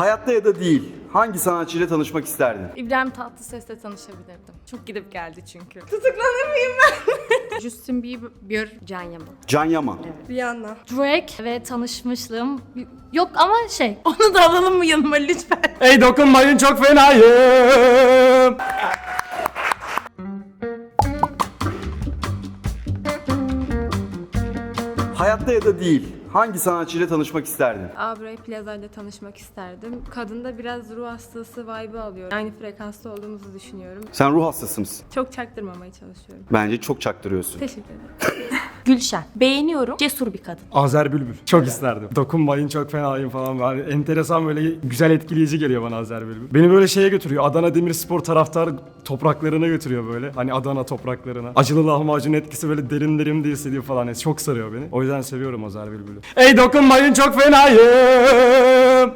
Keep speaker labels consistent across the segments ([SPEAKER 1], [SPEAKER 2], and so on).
[SPEAKER 1] Hayatta ya da değil hangi sanatçıyla tanışmak isterdin?
[SPEAKER 2] İbrahim Tatlıses'le tanışabilirdim. Çok gidip geldi çünkü. Tutuklanır mıyım ben? Justin Bieber, Can Yaman.
[SPEAKER 1] Can Yaman.
[SPEAKER 3] Rihanna.
[SPEAKER 2] Drake ve tanışmışlığım yok ama şey onu da alalım mı yanıma lütfen?
[SPEAKER 4] Ey dokunmayın çok fenayım.
[SPEAKER 1] Hayatta ya da değil hangi sanatçıyla tanışmak isterdin?
[SPEAKER 3] Aubrey Plaza ile tanışmak isterdim. Kadında biraz ruh hastası vibe'ı alıyorum. Aynı frekansta olduğumuzu düşünüyorum.
[SPEAKER 1] Sen ruh hastası mısın?
[SPEAKER 3] Çok çaktırmamaya çalışıyorum.
[SPEAKER 1] Bence çok çaktırıyorsun.
[SPEAKER 3] Teşekkür ederim.
[SPEAKER 2] Gülşen. Beğeniyorum. Cesur bir kadın.
[SPEAKER 4] Azer Bülbül. Çok isterdim. Dokunmayın çok fenayım falan. Yani enteresan böyle güzel etkileyici geliyor bana Azer Bülbül. Beni böyle şeye götürüyor. Adana Demirspor taraftar topraklarına götürüyor böyle. Hani Adana topraklarına. Acılı lahmacun etkisi böyle derin derin de hissediyor falan. Yani çok sarıyor beni. O yüzden seviyorum Azer Bülbül'ü. Ey dokunmayın çok fenayım.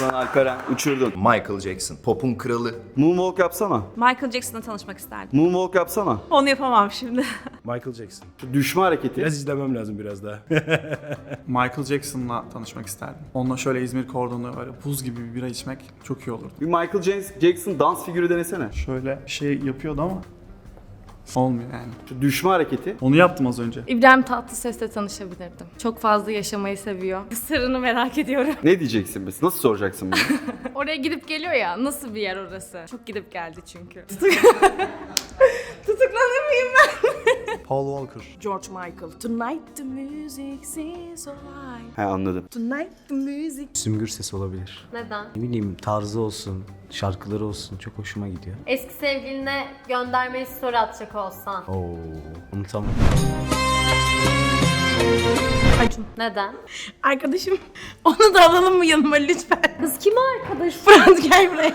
[SPEAKER 1] Ulan Alperen uçurdun.
[SPEAKER 5] Michael Jackson, pop'un kralı.
[SPEAKER 1] Moonwalk yapsana.
[SPEAKER 6] Michael Jackson'la tanışmak isterdim.
[SPEAKER 1] Moonwalk yapsana.
[SPEAKER 6] Onu yapamam şimdi.
[SPEAKER 4] Michael Jackson.
[SPEAKER 1] Şu düşme hareketi.
[SPEAKER 4] Biraz izlemem lazım biraz daha.
[SPEAKER 7] Michael Jackson'la tanışmak isterdim. Onunla şöyle İzmir kordonu böyle buz gibi bir bira içmek çok iyi olurdu.
[SPEAKER 1] Bir Michael James- Jackson dans figürü denesene.
[SPEAKER 7] Şöyle şey yapıyordu ama olmuyor yani.
[SPEAKER 1] Şu düşme hareketi.
[SPEAKER 7] Onu yaptım az önce.
[SPEAKER 2] İbrahim Tatlıses'le tanışabilirdim. Çok fazla yaşamayı seviyor. Sırrını merak ediyorum.
[SPEAKER 1] Ne diyeceksin biz? Nasıl soracaksın bunu?
[SPEAKER 2] Oraya gidip geliyor ya. Nasıl bir yer orası? Çok gidip geldi çünkü.
[SPEAKER 3] Tutuklanır mıyım ben?
[SPEAKER 7] Paul Walker.
[SPEAKER 6] George Michael. Tonight the music is alright.
[SPEAKER 1] He anladım.
[SPEAKER 3] Tonight the music.
[SPEAKER 8] Sümbür ses olabilir.
[SPEAKER 9] Neden?
[SPEAKER 8] Ne bileyim tarzı olsun, şarkıları olsun çok hoşuma gidiyor.
[SPEAKER 9] Eski sevgiline göndermeyi story atacak olsan.
[SPEAKER 8] Oo, unutamam.
[SPEAKER 6] Acun.
[SPEAKER 9] Neden?
[SPEAKER 6] Arkadaşım. Onu da alalım mı yanıma lütfen?
[SPEAKER 9] Kız kim arkadaş?
[SPEAKER 6] Fırat gel buraya.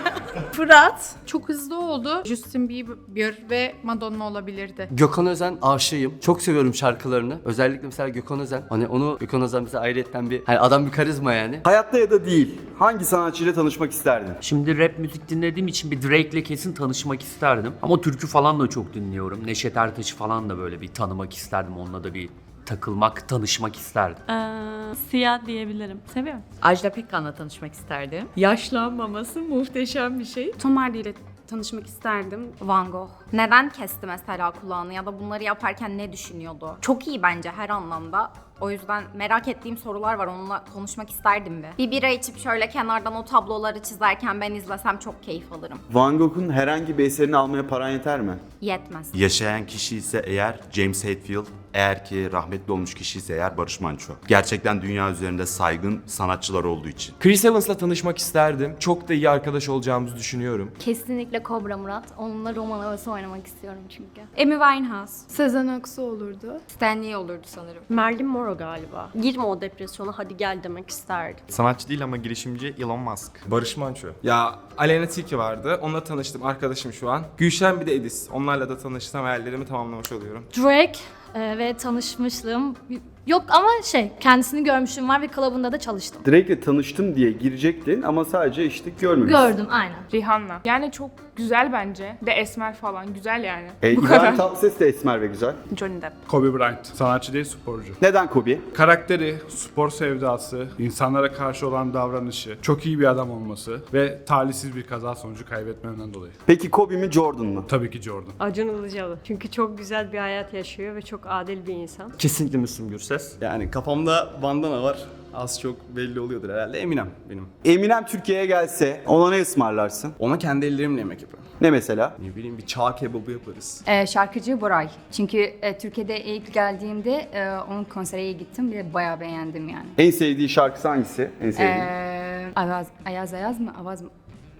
[SPEAKER 6] Fırat.
[SPEAKER 2] Çok hızlı oldu. Justin Bieber ve Madonna olabilirdi.
[SPEAKER 10] Gökhan Özen aşığıyım. Çok seviyorum şarkılarını. Özellikle mesela Gökhan Özen. Hani onu Gökhan Özen mesela ayrıyetten bir hani adam bir karizma yani.
[SPEAKER 1] Hayatta ya da değil hangi sanatçıyla tanışmak isterdin?
[SPEAKER 11] Şimdi rap müzik dinlediğim için bir Drake'le kesin tanışmak isterdim. Ama türkü falan da çok dinliyorum. Neşet Ertaş'ı falan da böyle bir tanımak isterdim. Onunla da bir takılmak, tanışmak isterdim.
[SPEAKER 6] Ee, siyah diyebilirim. Seviyorum.
[SPEAKER 12] Ajda Pekkan'la tanışmak isterdim.
[SPEAKER 6] Yaşlanmaması muhteşem bir şey.
[SPEAKER 13] Tom Hardy ile tanışmak isterdim. Van Gogh. Neden kesti mesela kulağını ya da bunları yaparken ne düşünüyordu? Çok iyi bence her anlamda. O yüzden merak ettiğim sorular var. Onunla konuşmak isterdim bir. Bir bira içip şöyle kenardan o tabloları çizerken ben izlesem çok keyif alırım.
[SPEAKER 1] Van Gogh'un herhangi bir eserini almaya paran yeter mi?
[SPEAKER 13] Yetmez.
[SPEAKER 5] Yaşayan kişi ise eğer James Hetfield, eğer ki rahmetli olmuş kişi ise eğer Barış Manço. Gerçekten dünya üzerinde saygın sanatçılar olduğu için.
[SPEAKER 4] Chris Evans'la tanışmak isterdim. Çok da iyi arkadaş olacağımızı düşünüyorum.
[SPEAKER 13] Kesinlikle Kobra Murat. Onunla roman havası oynamak istiyorum çünkü. Amy Winehouse.
[SPEAKER 3] Sezen Aksu olurdu.
[SPEAKER 13] Stanley olurdu sanırım.
[SPEAKER 12] Marilyn Monroe galiba. Girme o depresyona hadi gel demek isterdim.
[SPEAKER 7] Sanatçı değil ama girişimci Elon Musk.
[SPEAKER 4] Barış Manço. Ya Aleyna Tilki vardı. Onunla tanıştım. Arkadaşım şu an. Gülşen bir de Edis. Onlarla da tanıştım. Hayallerimi tamamlamış oluyorum.
[SPEAKER 2] Drake e, ve tanışmışlığım yok ama şey kendisini görmüşüm var ve klubunda da çalıştım.
[SPEAKER 1] Drake'le tanıştım diye girecektin ama sadece işte görmemişsin.
[SPEAKER 2] Gördüm aynen.
[SPEAKER 3] Rihanna. Yani çok güzel bence. De esmer falan. Güzel yani.
[SPEAKER 1] E,
[SPEAKER 3] Bu
[SPEAKER 1] İbrahim
[SPEAKER 3] kadar.
[SPEAKER 1] Tatlıses de esmer ve güzel.
[SPEAKER 6] Johnny Depp.
[SPEAKER 7] Kobe Bryant. Sanatçı değil sporcu.
[SPEAKER 1] Neden Kobe?
[SPEAKER 7] Karakteri, spor sevdası, insanlara karşı olan davranışı, çok iyi bir adam olması ve talihsiz bir kaza sonucu kaybetmemden dolayı.
[SPEAKER 1] Peki Kobe mi Jordan mı?
[SPEAKER 7] Tabii ki Jordan.
[SPEAKER 12] Acun Ilıcalı. Çünkü çok güzel bir hayat yaşıyor ve çok adil bir insan.
[SPEAKER 4] Kesinlikle Müslüm Gürses. Yani kafamda bandana var. Az çok belli oluyordur herhalde. Eminem benim.
[SPEAKER 1] Eminem Türkiye'ye gelse ona ne ısmarlarsın?
[SPEAKER 4] Ona kendi ellerimle yemek yaparım.
[SPEAKER 1] Ne mesela?
[SPEAKER 4] Ne bileyim bir çağ kebabı yaparız.
[SPEAKER 13] Ee, şarkıcı Boray. Çünkü e, Türkiye'de ilk geldiğimde e, onun konserine gittim ve bayağı beğendim yani.
[SPEAKER 1] En sevdiği şarkısı hangisi? En sevdiği.
[SPEAKER 13] Ee, Ayaz, Ayaz Ayaz mı? Avaz mı?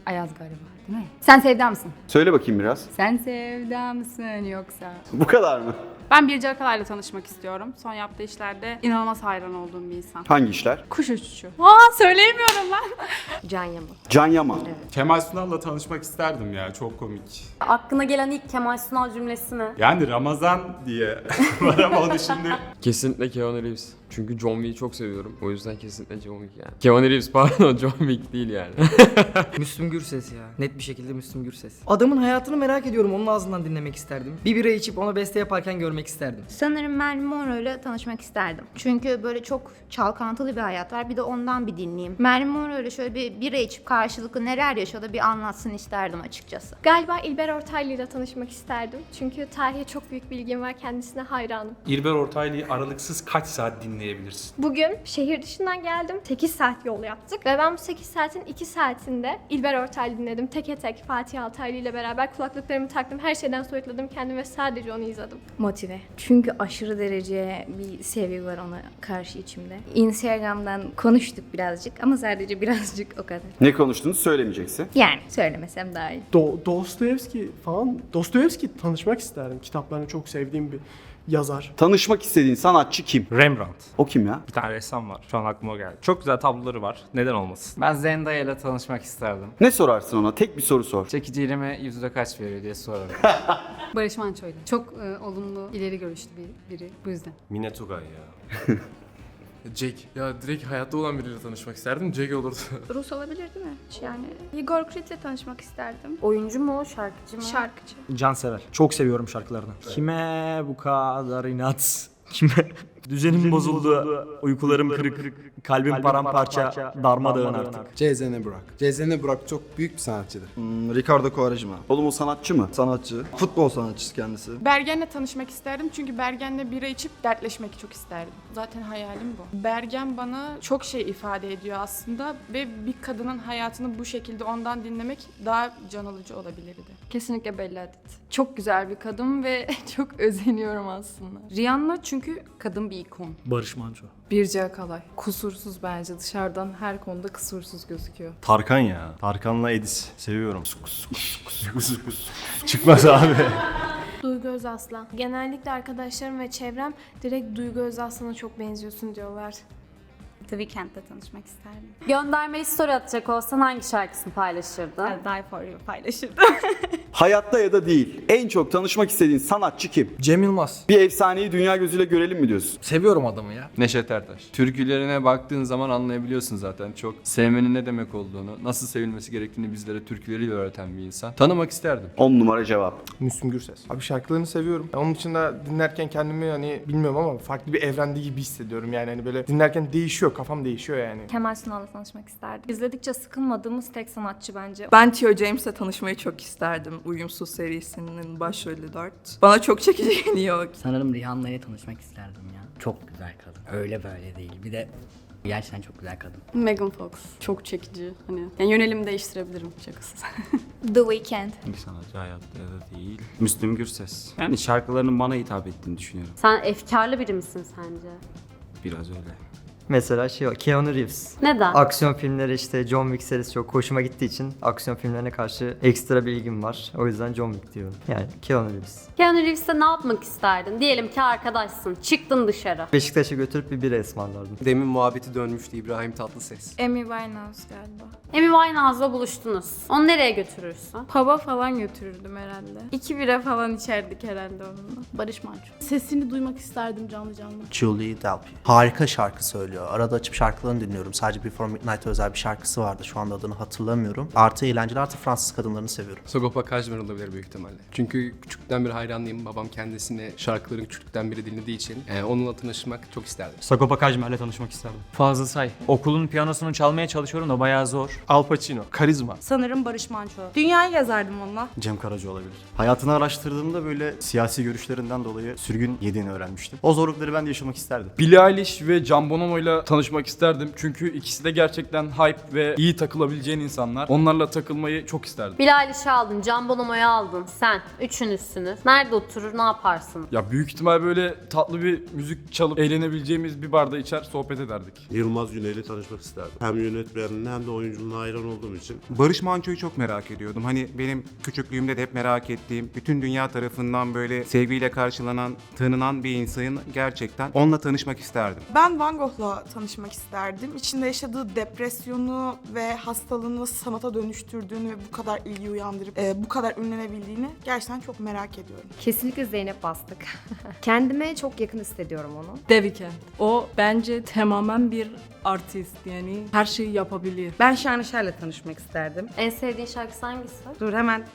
[SPEAKER 13] Ayaz galiba? Sen sevda mısın?
[SPEAKER 1] Söyle bakayım biraz.
[SPEAKER 13] Sen sevda mısın yoksa?
[SPEAKER 1] Bu kadar mı?
[SPEAKER 3] Ben Birce Akalay'la tanışmak istiyorum. Son yaptığı işlerde inanılmaz hayran olduğum bir insan.
[SPEAKER 1] Hangi işler?
[SPEAKER 3] Kuş uçuşu. Aa söyleyemiyorum lan.
[SPEAKER 12] Can Yaman.
[SPEAKER 1] Can Yaman.
[SPEAKER 7] Kemal Sunal'la tanışmak isterdim ya. Çok komik.
[SPEAKER 9] Aklına gelen ilk Kemal Sunal cümlesi mi?
[SPEAKER 7] Yani Ramazan diye var ama onu şimdi...
[SPEAKER 4] Kesinlikle Keanu Reeves.
[SPEAKER 14] Çünkü John Wick'i çok seviyorum. O yüzden kesinlikle John Wick yani. Keanu Reeves pardon John Wick değil yani.
[SPEAKER 15] Müslüm Gürses ya. Net bir şekilde Müslüm Gürses. Adamın hayatını merak ediyorum. Onun ağzından dinlemek isterdim. Bir bira içip ona beste yaparken görmek isterdim.
[SPEAKER 16] Sanırım Marilyn Monroe ile tanışmak isterdim. Çünkü böyle çok çalkantılı bir hayat var. Bir de ondan bir dinleyeyim. Marilyn Monroe ile şöyle bir bira içip karşılıklı neler yaşadı bir anlatsın isterdim açıkçası.
[SPEAKER 3] Galiba İlber Ortaylı ile tanışmak isterdim. Çünkü tarihe çok büyük bilgim var. Kendisine hayranım.
[SPEAKER 17] İlber Ortaylı'yı aralıksız kaç saat dinleyebilirsin?
[SPEAKER 3] Bugün şehir dışından geldim. 8 saat yol yaptık. Ve ben bu 8 saatin 2 saatinde İlber Ortaylı dinledim. Teke tek Fatih Altaylı ile beraber kulaklıklarımı taktım. Her şeyden soyutladım kendimi ve sadece onu izledim.
[SPEAKER 16] Motive. Çünkü aşırı derece bir sevgi var ona karşı içimde. Instagram'dan konuştuk birazcık ama sadece birazcık o kadar.
[SPEAKER 1] Ne konuştuğunu söylemeyeceksin.
[SPEAKER 16] Yani söylemesem daha iyi.
[SPEAKER 18] Do Dostoyevski falan. Dostoyevski tanışmak isterdim. Kitaplarını çok sevdiğim bir yazar.
[SPEAKER 1] Tanışmak istediğin sanatçı kim?
[SPEAKER 17] Rembrandt.
[SPEAKER 1] O kim ya?
[SPEAKER 17] Bir tane ressam var. Şu an aklıma o geldi. Çok güzel tabloları var. Neden olmasın?
[SPEAKER 6] Ben Zendaya ile tanışmak isterdim.
[SPEAKER 1] Ne sorarsın ona? Tek bir soru sor.
[SPEAKER 6] Çekiciliğime yüzde kaç veriyor diye sorarım.
[SPEAKER 12] Barış Manço'yla. Çok e, olumlu, ileri görüşlü bir biri bu yüzden.
[SPEAKER 14] Mine Tugay ya. Jack. Ya direkt hayatta olan biriyle tanışmak isterdim. Jack olurdu.
[SPEAKER 3] Rus olabilir değil mi? Yani Igor Krit'le tanışmak isterdim.
[SPEAKER 16] Oyuncu mu, şarkıcı mı?
[SPEAKER 3] Şarkıcı.
[SPEAKER 19] Cansever. Çok seviyorum şarkılarını. Kime bu kadar inat? Kime? Düzenim bozuldu, uykularım kırık, kalbim paramparça, darmadağın artık.
[SPEAKER 5] Cezene Burak. Cezene Burak çok büyük bir sanatçıdır.
[SPEAKER 1] Hmm, Ricardo Quaresma. Oğlum o sanatçı mı?
[SPEAKER 5] Sanatçı. Futbol sanatçısı kendisi.
[SPEAKER 2] Bergen'le tanışmak isterdim çünkü Bergen'le bira içip dertleşmek çok isterdim. Zaten hayalim bu. Bergen bana çok şey ifade ediyor aslında ve bir kadının hayatını bu şekilde ondan dinlemek daha can alıcı olabilirdi.
[SPEAKER 12] Kesinlikle Bella Hadid. Çok güzel bir kadın ve çok özeniyorum aslında.
[SPEAKER 2] Rihanna çünkü kadın bir ikon.
[SPEAKER 15] Barış Manço.
[SPEAKER 2] Birce Akalay. Kusursuz bence. Dışarıdan her konuda kusursuz gözüküyor.
[SPEAKER 19] Tarkan ya. Tarkan'la Edis. Seviyorum. Çıkmaz abi.
[SPEAKER 3] Duygu Özaslan. Genellikle arkadaşlarım ve çevrem direkt Duygu Özaslan'a çok benziyorsun diyorlar.
[SPEAKER 16] The Weeknd'le tanışmak isterdim.
[SPEAKER 9] Göndermeyi story atacak olsan hangi şarkısını paylaşırdın?
[SPEAKER 12] Die For You paylaşırdım.
[SPEAKER 1] Hayatta ya da değil. En çok tanışmak istediğin sanatçı kim?
[SPEAKER 15] Cem Yılmaz.
[SPEAKER 1] Bir efsaneyi dünya gözüyle görelim mi diyorsun?
[SPEAKER 15] Seviyorum adamı ya.
[SPEAKER 14] Neşet Ertaş. Türkülerine baktığın zaman anlayabiliyorsun zaten çok. Sevmenin ne demek olduğunu, nasıl sevilmesi gerektiğini bizlere türküleriyle öğreten bir insan. Tanımak isterdim.
[SPEAKER 1] 10 numara cevap.
[SPEAKER 18] Müslüm Gürses. Abi şarkılarını seviyorum. Onun dışında dinlerken kendimi hani bilmiyorum ama farklı bir evrende gibi hissediyorum. Yani hani böyle dinlerken değişiyor. Kafam değişiyor yani.
[SPEAKER 16] Kemal Sunal'la tanışmak isterdim. İzledikçe sıkılmadığımız tek sanatçı bence.
[SPEAKER 20] Ben Theo James'le tanışmayı çok isterdim. Uyumsuz serisinin başrolü Dart. Bana çok çekici geliyor.
[SPEAKER 15] Sanırım Rihanna'ya tanışmak isterdim ya. Çok güzel kadın. Öyle böyle değil. Bir de gerçekten çok güzel kadın.
[SPEAKER 12] Megan Fox. Çok çekici. Hani yani yönelimi değiştirebilirim şakasız.
[SPEAKER 16] The Weeknd.
[SPEAKER 21] Bir sanatçı hayatta ya da değil. Müslüm Gürses. Yani şarkılarının bana hitap ettiğini düşünüyorum.
[SPEAKER 9] Sen efkarlı biri misin sence?
[SPEAKER 21] Biraz öyle.
[SPEAKER 15] Mesela şey Keanu Reeves.
[SPEAKER 9] Neden?
[SPEAKER 15] Aksiyon filmleri işte John Wick serisi çok hoşuma gittiği için aksiyon filmlerine karşı ekstra bir ilgim var. O yüzden John Wick diyorum. Yani Keanu Reeves.
[SPEAKER 9] Keanu Reeves'te ne yapmak isterdin? Diyelim ki arkadaşsın, çıktın dışarı.
[SPEAKER 15] Beşiktaş'a götürüp bir bira ısmarlardım.
[SPEAKER 14] Demin muhabbeti dönmüştü İbrahim Tatlıses.
[SPEAKER 3] Amy Winehouse galiba.
[SPEAKER 9] Amy Winehouse'la buluştunuz. Onu nereye götürürsün?
[SPEAKER 3] Pub'a falan götürürdüm herhalde. İki bira falan içerdik herhalde onunla.
[SPEAKER 20] Barış Manço. Sesini duymak isterdim canlı canlı.
[SPEAKER 5] Julie Delpy. Harika şarkı söylüyor. Arada açıp şarkılarını dinliyorum. Sadece Before Midnight'a özel bir şarkısı vardı. Şu anda adını hatırlamıyorum. Artı eğlenceli artı Fransız kadınlarını seviyorum.
[SPEAKER 14] Sagopa Kajmer olabilir büyük ihtimalle. Çünkü küçükten beri hayranlıyım. Babam kendisine şarkılarını küçükten beri dinlediği için e, onunla tanışmak çok isterdim.
[SPEAKER 19] Sagopa Kajmer'le tanışmak isterdim.
[SPEAKER 6] Fazla say. Okulun piyanosunu çalmaya çalışıyorum da bayağı zor.
[SPEAKER 14] Al Pacino. Karizma.
[SPEAKER 20] Sanırım Barış Manço. Dünyayı yazardım onunla.
[SPEAKER 19] Cem Karaca olabilir. Hayatını araştırdığımda böyle siyasi görüşlerinden dolayı sürgün yediğini öğrenmiştim. O zorlukları ben de yaşamak isterdim.
[SPEAKER 4] Billie Eilish ve Can Bonomo'yla tanışmak isterdim. Çünkü ikisi de gerçekten hype ve iyi takılabileceğin insanlar. Onlarla takılmayı çok isterdim.
[SPEAKER 9] Billie Eilish'i aldın, Can Bonomo'yu aldın. Sen, üçünüzsünüz. Nerede oturur, ne yaparsın?
[SPEAKER 4] Ya büyük ihtimal böyle tatlı bir müzik çalıp eğlenebileceğimiz bir barda içer sohbet ederdik.
[SPEAKER 17] Yılmaz Güney'le tanışmak isterdim. Hem yönetmenliğine hem de oyunculuğuna hayran olduğum için.
[SPEAKER 5] Barış Manço'yu çok merak ediyordum. Hani benim küçüklüğümde de hep merak ettiğim, bütün dünya tarafından böyle sevgiyle karşılanan, tanınan bir insanın gerçekten onunla tanışmak isterdim.
[SPEAKER 20] Ben Van Gogh'la Tanışmak isterdim. İçinde yaşadığı depresyonu ve hastalığını nasıl sanata dönüştürdüğünü ve bu kadar ilgi uyandırıp e, bu kadar ünlenebildiğini gerçekten çok merak ediyorum.
[SPEAKER 22] Kesinlikle Zeynep Bastık. Kendime çok yakın hissediyorum onu.
[SPEAKER 12] The Weeknd. O bence tamamen bir artist yani her şeyi yapabilir.
[SPEAKER 23] Ben Şanışer'le tanışmak isterdim.
[SPEAKER 9] En sevdiğin şarkısı hangisi?
[SPEAKER 23] Dur hemen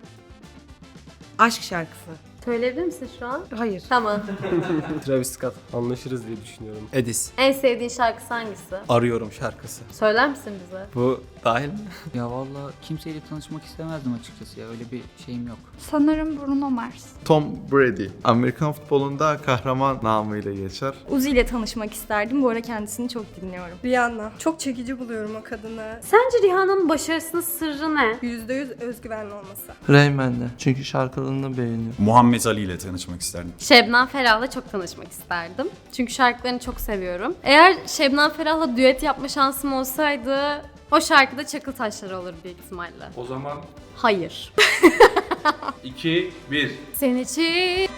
[SPEAKER 23] aşk şarkısı.
[SPEAKER 9] Söyleyebilir misin şu an?
[SPEAKER 23] Hayır.
[SPEAKER 9] Tamam.
[SPEAKER 16] Travis Scott anlaşırız diye düşünüyorum. Edis.
[SPEAKER 9] en sevdiğin şarkısı hangisi?
[SPEAKER 16] Arıyorum şarkısı.
[SPEAKER 9] Söyler misin bize?
[SPEAKER 16] Bu dahil mi?
[SPEAKER 24] Ya valla kimseyle tanışmak istemezdim açıkçası ya öyle bir şeyim yok.
[SPEAKER 25] Sanırım Bruno Mars.
[SPEAKER 19] Tom Brady. Amerikan futbolunda kahraman namıyla geçer.
[SPEAKER 25] Uzi ile tanışmak isterdim. Bu arada kendisini çok dinliyorum.
[SPEAKER 26] Rihanna. Çok çekici buluyorum o kadını.
[SPEAKER 9] Sence Rihanna'nın başarısının sırrı ne?
[SPEAKER 26] %100 özgüvenli olması.
[SPEAKER 16] Rayman'le. Çünkü şarkılarını beğeniyorum.
[SPEAKER 27] Muhammed Ali ile tanışmak isterdim.
[SPEAKER 9] Şebnem Ferah'la çok tanışmak isterdim. Çünkü şarkılarını çok seviyorum. Eğer Şebnem Ferah'la düet yapma şansım olsaydı o şarkıda Çakıl Taşları olur büyük ihtimalle.
[SPEAKER 7] O zaman
[SPEAKER 9] Hayır.
[SPEAKER 7] 2 1
[SPEAKER 9] Senin için